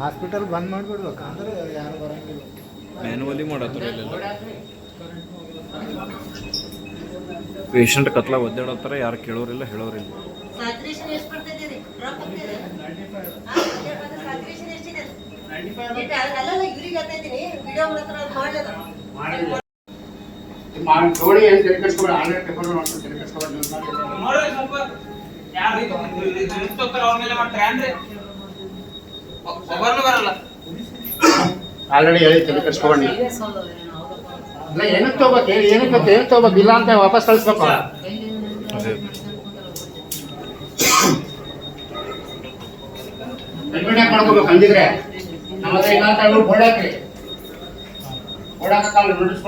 Hospital ಬಂದ್ ಮಾಡ್ಬಿಡ್ಬೇಕು. ಅಂದ್ರೆ ಯಾರು ಬರಂಗಿಲ್ಲ. ಮ್ಯಾನುವಲಿ ಮಾಡತ್ತಾರ ಇಲ್ಲೆಲ್ಲ. ಪೇಷಂಟ್ ಕತ್ಲ ಒದ್ದಾಡತ್ತಾರ ಯಾರು ಕೇಳೋರಿಲ್ಲ ಹೇಳೋರಿಲ್ಲ. ಮಾಡಿ ನೋಡಿ ಏನು ಕೆಡಿಸ್ಕೊಬೇಡ ಆನ್ಲೈನ್ ಪೇಪರ್ ನೋಡ್ಕೊಂಡು ಮಾಡಿ ನೀವು ಮಾಡಿ. ನೋಡ್ರಿ ಸ್ವಲ್ಪ ಯಾರು ಇದು ನಿಂತೋಗ್ತಾರ ಅವ್ರ ಮೇಲೆ ಮಾಡ್ತಾರೆ ಅಂದ್ರೆ ಒಬ್ಬರನ್ನು ಬರಲ್ಲ. ಆಲ್ರೆಡಿ ಹೇಳಿ ತಲೆ. ಇಲ್ಲ ಏನಕ್ಕೆ ತಗೋಬೇಕು? ಹೇಳಿ ಏನಕ್ಕೆ ಅಂತ ಏನಕ್ಕೆ ತಗೋಬೇಕು? ಇಲ್ಲ ಅಂತ ವಾಪಸ್ ಕಳಿಸ್ಬೇಕು. ಅಡ್ಮಿಟ್ ಮಾಡ್ಕೋಬೇಕು? ಅಂದಿದ್ರೆ ನಮ್ಮ ಹತ್ರ ಇಲ್ಲ ಅಂತ ಹೇಳಿ ಓಡಾಕ್ರಿ ಓಡಾಕಲ್ಲ ನೋಟಿಸ್